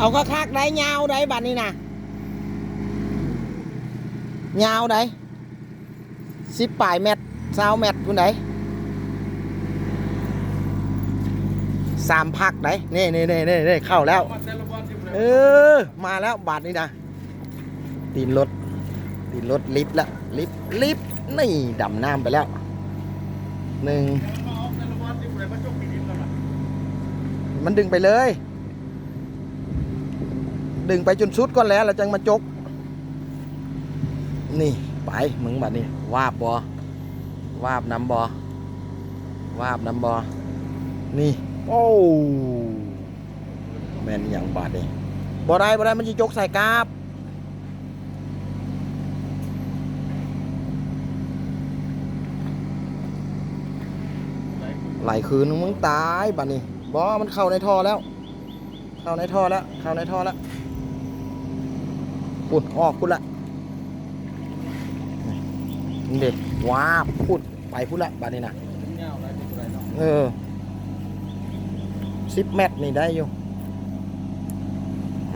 เอาก็คักได้ยาวได้บัดนี้นะยาวได้สิบปลายเม็ดสาวเม็ดคุณไดสามพักได้นี่นี่นี่นี่นี่เข้าแล้ว เออ มาแล้วบาทนี้นะตีนรถตีนรถลิฟต์ละลิฟต์ลิฟต์นี่ดำน้ำไปแล้วหนึ่งมันดึงไปเลย ดึงไปจนสุดก่อนแล้วเราจังมาจก นี่ไปมึงบัดนี้วาบบอวาบน้ำบอวาบน้ำบอนี่โอ้แม่นอย่างบาดนี่บ่ได้บ่ได้มันจะจกใส่กาบไหลคืนมึงตายบัดนี้บอมันเข้าในท่อแล้ว เข้าในท่อแล้ว เข้าในท่อแล้ว ปุดออกพุดละนี่เด็กว้าพุดไปพุดละบัดนี้นะเออสิบเมตรนี่ได้อยู่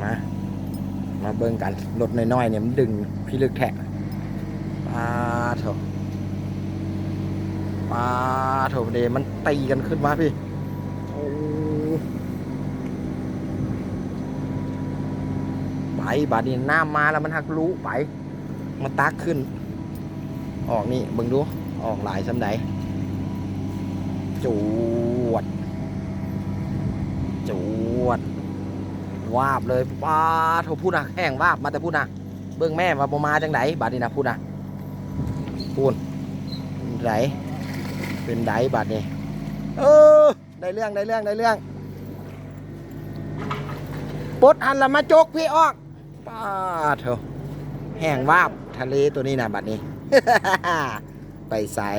มา มาเบิ่งกันรถน้อยๆเนี่ยมันดึงพี่ลึกแทะปลาเถอะปลาเถอะเดมันตีกันขึ้นมาพี่ โอ้ไป บาดนี้น้ำมาแล้วมันหักรู้ไปมาตักขึ้น ออกนี่เบิ่งดู ออกหลายสำไดจวด จวด วาบเลยป้าโทพูดนะแห้งวาบมาแต่พูดนะเบิ่งแม่ว่าบ่มาจังไดบาดนี้นะพูดนะพูดไหนเป็นไดบาดนี้เออได้เรื่องได้เรื่องได้เรื่องปดอันละมาจกพี่ออก ป้าเถอะแห้งวาบทะเลตัวนี้นะบัดนี้ ไปใส่